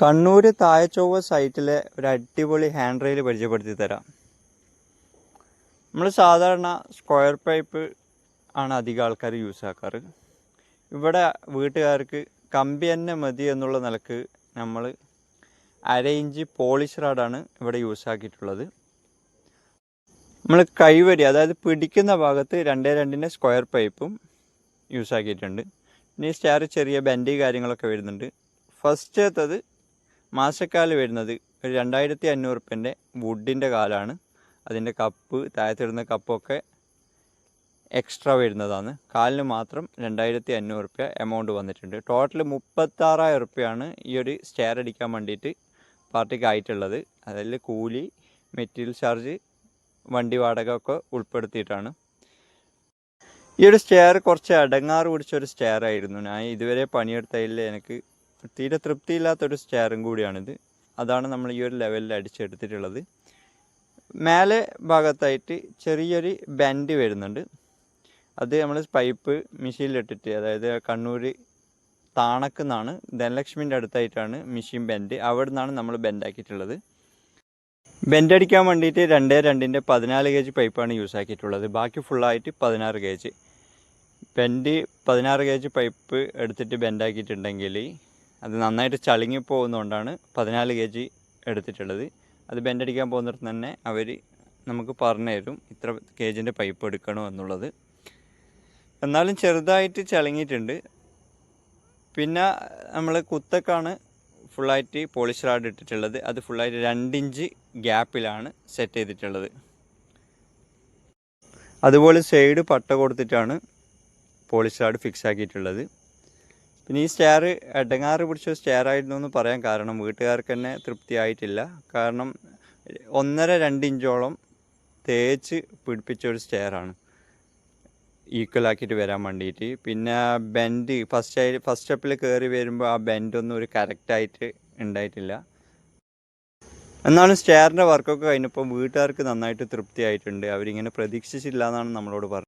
കണ്ണൂർ തായച്ചൊവ്വ സൈറ്റിലെ ഒരു അടിപൊളി hand rail പരിചയപ്പെടുത്തി തരാം നമ്മൾ സാധാരണ സ്ക്വയർ പൈപ്പ് ആണ് അധികം ആൾക്കാർ യൂസ് ആക്കാറ്. ഇവിടെ വീട്ടുകാർക്ക് കമ്പി തന്നെ മതി എന്നുള്ള നിലയ്ക്ക് നമ്മൾ അര ഇഞ്ച് പോളിഷ് റാഡാണ് ഇവിടെ യൂസ് ആക്കിയിട്ടുള്ളത്. നമ്മൾ കൈവരി അതായത് പിടിക്കുന്ന ഭാഗത്ത് രണ്ടേ രണ്ടിന്റെ സ്ക്വയർ പൈപ്പും യൂസ് ആക്കിയിട്ടുണ്ട്. ഇനി സ്റ്റാർ ചെറിയ ബെൻഡി കാര്യങ്ങളൊക്കെ വരുന്നുണ്ട്. ഫസ്റ്റത്തത് മാസക്കാൽ വരുന്നത് ഒരു രണ്ടായിരത്തി അഞ്ഞൂറ് റുപ്യന്റെ വുഡിന്റെ കാലാണ്. അതിന്റെ കപ്പ് താഴത്തിടുന്ന കപ്പൊക്കെ എക്സ്ട്രാ വരുന്നതാണ്. കാലിന് മാത്രം രണ്ടായിരത്തി അഞ്ഞൂറ് റുപ്യ എമൗണ്ട് വന്നിട്ടുണ്ട്. ടോട്ടൽ മുപ്പത്താറായിരം റുപ്യയാണ് ഈ ഒരു സ്റ്റെയർ അടിക്കാൻ വേണ്ടിയിട്ട് പാർട്ടിക്ക് ആയിട്ടുള്ളത്. അതിൽ കൂലി മെറ്റീരിയൽ ചാർജ് വണ്ടി വാടക ഒക്കെ ഉൾപ്പെടുത്തിയിട്ടാണ്. ഈ ഒരു സ്റ്റെയർ കുറച്ച് അടങ്ങാറ് പിടിച്ച ഒരു സ്റ്റെയർ ആയിരുന്നു. ഞാൻ ഇതുവരെ പണിയെടുത്തതിൽ എനിക്ക് തീരെ തൃപ്തിയില്ലാത്തൊരു സ്റ്റെയറും കൂടിയാണിത്. അതാണ് നമ്മൾ ഈ ഒരു ലെവലിൽ അടിച്ചെടുത്തിട്ടുള്ളത്. മേലെ ഭാഗത്തായിട്ട് ചെറിയൊരു ബെൻഡ് വരുന്നുണ്ട്. അത് നമ്മൾ പൈപ്പ് മെഷീനിലിട്ടിട്ട് അതായത് കണ്ണൂർ താണക്കുന്നാണ് ധനലക്ഷ്മിന്റെ അടുത്തായിട്ടാണ് മെഷീൻ ബെൻഡ് അവിടെ നിന്നാണ് നമ്മൾ ബെൻഡാക്കിയിട്ടുള്ളത് ബെൻഡ് അടിക്കാൻ വേണ്ടിയിട്ട് രണ്ടേ രണ്ടിന്റെ പതിനാല് ഗേജ് പൈപ്പാണ് യൂസ് ആക്കിയിട്ടുള്ളത്. ബാക്കി ഫുള്ളായിട്ട് പതിനാറ് ഗേജ് ബെൻഡ് പതിനാറ് ഗേജ് പൈപ്പ് എടുത്തിട്ട് ബെൻഡാക്കിയിട്ടുണ്ടെങ്കിൽ അത് നന്നായിട്ട് ചളുങ്ങി പോകുന്നതുകൊണ്ടാണ് പതിനാല് കെ ജി എടുത്തിട്ടുള്ളത്. അത് ബെൻഡടിക്കാൻ പോകുന്നിടത്ത് തന്നെ അവർ നമുക്ക് പറഞ്ഞു തരും ഇത്ര ജിന്റെ പൈപ്പ് എടുക്കണോ എന്നുള്ളത്. എന്നാലും ചെറുതായിട്ട് ചളുങ്ങിയിട്ടുണ്ട്. പിന്നെ നമ്മൾ കുത്തക്കാണ് ഫുള്ളായിട്ട് പോളിഷ് റാഡ് ഇട്ടിട്ടുള്ളത്. അത് ഫുള്ളായിട്ട് രണ്ടിഞ്ച് ഗ്യാപ്പിലാണ് സെറ്റ് ചെയ്തിട്ടുള്ളത്. അതുപോലെ സൈഡ് പട്ട കൊടുത്തിട്ടാണ് പോളിഷ് റാഡ് ഫിക്സ് ആക്കിയിട്ടുള്ളത്. പിന്നെ ഈ സ്റ്റെയർ എടങ്ങാറ് പിടിച്ച സ്റ്റെയർ ആയിരുന്നു എന്ന് പറയാൻ കാരണം. വീട്ടുകാർക്ക് തന്നെ തൃപ്തിയായിട്ടില്ല. കാരണം ഒന്നര രണ്ട് ഇഞ്ചോളം തേച്ച് പിടിപ്പിച്ച ഒരു സ്റ്റെയറാണ് ഈക്വൽ ആക്കിയിട്ട് വരാൻ വേണ്ടിയിട്ട്. പിന്നെ ബെൻഡ് ഫസ്റ്റ് ഫസ്റ്റ് സ്റ്റെപ്പിൽ കയറി വരുമ്പോൾ ആ ബെൻഡൊന്നും ഒരു കറക്റ്റായിട്ട് ഉണ്ടായിട്ടില്ല. എന്നാലും സ്റ്റെയറിന്റെ വർക്കൊക്കെ കഴിഞ്ഞപ്പോൾ വീട്ടുകാർക്ക് നന്നായിട്ട് തൃപ്തിയായിട്ടുണ്ട്. അവരിങ്ങനെ പ്രതീക്ഷിച്ചില്ല എന്നാണ് നമ്മളോട് പറഞ്ഞത്.